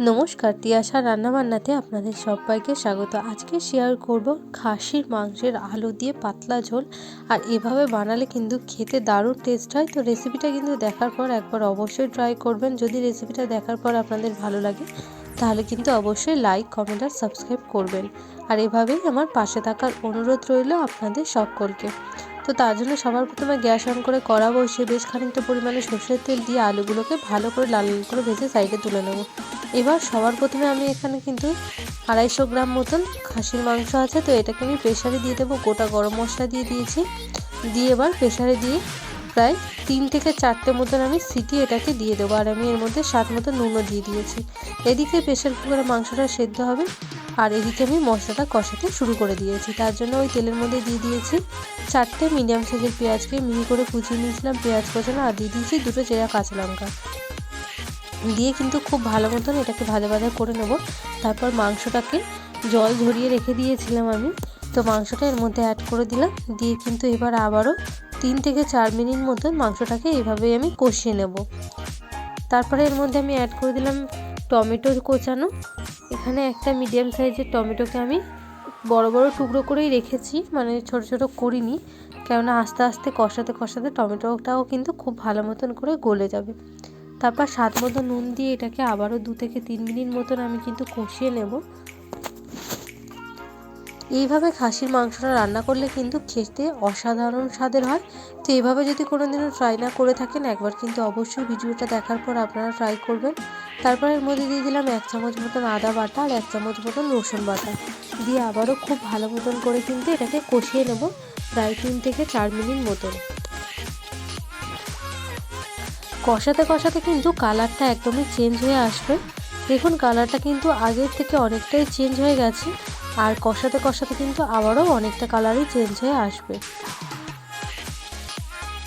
নমস্কার, তিয়াশা রান্নাবান্নাতে আপনাদের সবাইকে স্বাগত। আজকে শেয়ার করব খাসির মাংসের আলু দিয়ে পাতলা ঝোল। আর এভাবে বানালে কিন্তু খেতে দারুণ টেস্ট হয়। তো রেসিপিটা কিন্তু দেখার পর একবার অবশ্যই ট্রাই করবেন। যদি রেসিপিটা দেখার পর আপনাদের ভালো লাগে, তাহলে কিন্তু অবশ্যই লাইক কমেন্ট আর সাবস্ক্রাইব করবেন। আর এভাবেই আমার পাশে থাকার অনুরোধ রইল আপনাদের সকলকে। তো তার জন্য সবার প্রথমে গ্যাস অন করে কড়া বসিয়ে বেশ খানিকটা পরিমাণে সর্ষের তেল দিয়ে আলুগুলোকে ভালো করে লাল লাল করে ভেজে সাইডে তুলে নেব। এবার সবার প্রথমে আমি এখানে কিন্তু আড়াইশো গ্রাম মতন খাসির মাংস আছে, তো এটাকে আমি প্রেশারে দিয়ে দেবো। গোটা গরম মশলা দিয়ে দিয়েছি। দিয়ে এবার প্রেশারে দিয়ে প্রায় তিন থেকে চারটে মতন আমি সিটি এটাকে দিয়ে দেবো, আর আমি এর মধ্যে স্বাদ মতো নুনও দিয়ে দিয়েছি। এদিকে প্রেশার কুকারে মাংসটা সেদ্ধ হবে, আর এদিকে আমি মশলাটা কষাতে শুরু করে দিয়েছি। তার জন্য ওই তেলের মধ্যে দিয়ে দিয়েছি চারটে মিডিয়াম সাইজের পেঁয়াজকে। মিহি করে কুচিয়ে নিয়েছিলাম, পেঁয়াজ কষানো, আর দিয়ে দিয়েছি দুটো চেরা কাঁচা লঙ্কা। দিয়ে কিন্তু খুব ভালো মতন এটাকে ভাজা ভাজা করে নেব। তারপর মাংসটাকে জল ঝরিয়ে রেখে দিয়েছিলাম আমি। তো মাংসটা এর মধ্যে অ্যাড করে দিলাম। দিয়ে কিন্তু এবার আবারও তিন থেকে চার মিনিট মতন মাংসটাকে এভাবেই আমি কষিয়ে নেব। তারপরে এর মধ্যে আমি অ্যাড করে দিলাম টমেটো কোচানো। এখানে একটা মিডিয়াম সাইজের টমেটোকে আমি বড় বড় টুকরো করেই রেখেছি। মানে ছোট ছোট করিনি। কেননা আস্তে আস্তে কষাতে কষাতে টমেটোটাও কিন্তু খুব ভালো মতন করে গলে যাবে। তারপর স্বাদ মতো নুন দিয়ে এটাকে আবারও দু থেকে তিন মিনিট মতন আমি কিন্তু কষিয়ে নেব। এইভাবে খাসির মাংসটা রান্না করলে কিন্তু খেতে অসাধারণ স্বাদের হয়। তো এইভাবে যদি কোনো দিনও ট্রাই না করে থাকেন, একবার কিন্তু অবশ্যই ভিডিওটা দেখার পর আপনারা ট্রাই করবেন। তারপর এর মধ্যে দিয়ে দিলাম এক চামচ মতন আদা বাটা আর এক চামচ মতন রসুন বাটা। দিয়ে আবারও খুব ভালো মতন করে কিন্তু এটাকে কষিয়ে নেব প্রায় তিন থেকে চার মিনিট মতন। কষাতে কষাতে কিন্তু কালারটা একদমই চেঞ্জ হয়ে আসবে। দেখুন, কালারটা কিন্তু আগের থেকে অনেকটাই চেঞ্জ হয়ে গেছে, আর কষাতে কষাতে কিন্তু আবারও অনেকটা কালারই চেঞ্জ হয়ে আসবে।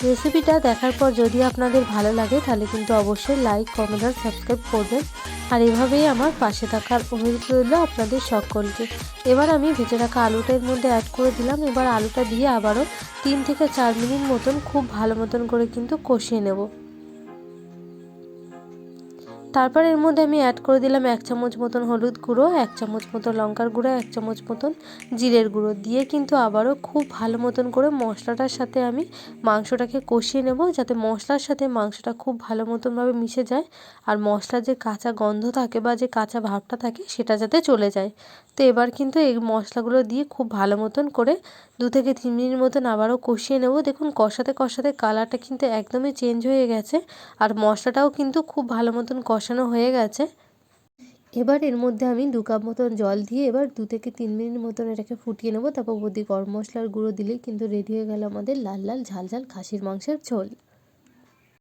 রেসিপিটা দেখার পর যদি আপনাদের ভালো লাগে, তাহলে কিন্তু অবশ্যই লাইক কমেন্ট আর সাবস্ক্রাইব করবেন। আর এভাবেই আমার পাশে থাকার অনুরোধ রইল আপনাদের সকলকে। এবার আমি ভেজে রাখা আলুটার মধ্যে অ্যাড করে দিলাম। এবার আলুটা দিয়ে আবারও তিন থেকে চার মিনিট মতন খুব ভালো মতন করে কিন্তু কষিয়ে নেব। তারপর এর মধ্যে আমি অ্যাড করে দিলাম এক চামচ মতন হলুদ গুঁড়ো, এক চামচ মতন লঙ্কার গুঁড়ো, এক চামচ মতন জিরের গুঁড়ো দিয়ে কিন্তু আবারও খুব ভালো মতন করে মশলাটার সাথে আমি মাংসটাকে কষিয়ে নেব যাতে মশলার সাথে মাংসটা খুব ভালো মতনভাবে মিশে যায় আর মশলার যে কাঁচা গন্ধ থাকে বা যে কাঁচা ভাবটা থাকে সেটা যাতে চলে যায়। তো এবার কিন্তু এই মশলাগুলো দিয়ে খুব ভালো মতন করে দু থেকে তিন মিনিট মতন আবারও কষিয়ে নেব। দেখুন কষাতে কষাতে কালারটা কিন্তু একদমই চেঞ্জ হয়ে গেছে আর মশলাটাও কিন্তু খুব ভালো মতন কষানো হয়ে গেছে। এবার এর মধ্যে আমি দু কাপ মতন জল দিয়ে এবার দু থেকে তিন মিনিট মতন এটাকে ফুটিয়ে নেব। তারপর বদি গরম মশলার গুঁড়ো দিলেই কিন্তু রেডি হয়ে গেল আমাদের লাল লাল ঝাল ঝাল খাসির মাংসের ঝোল।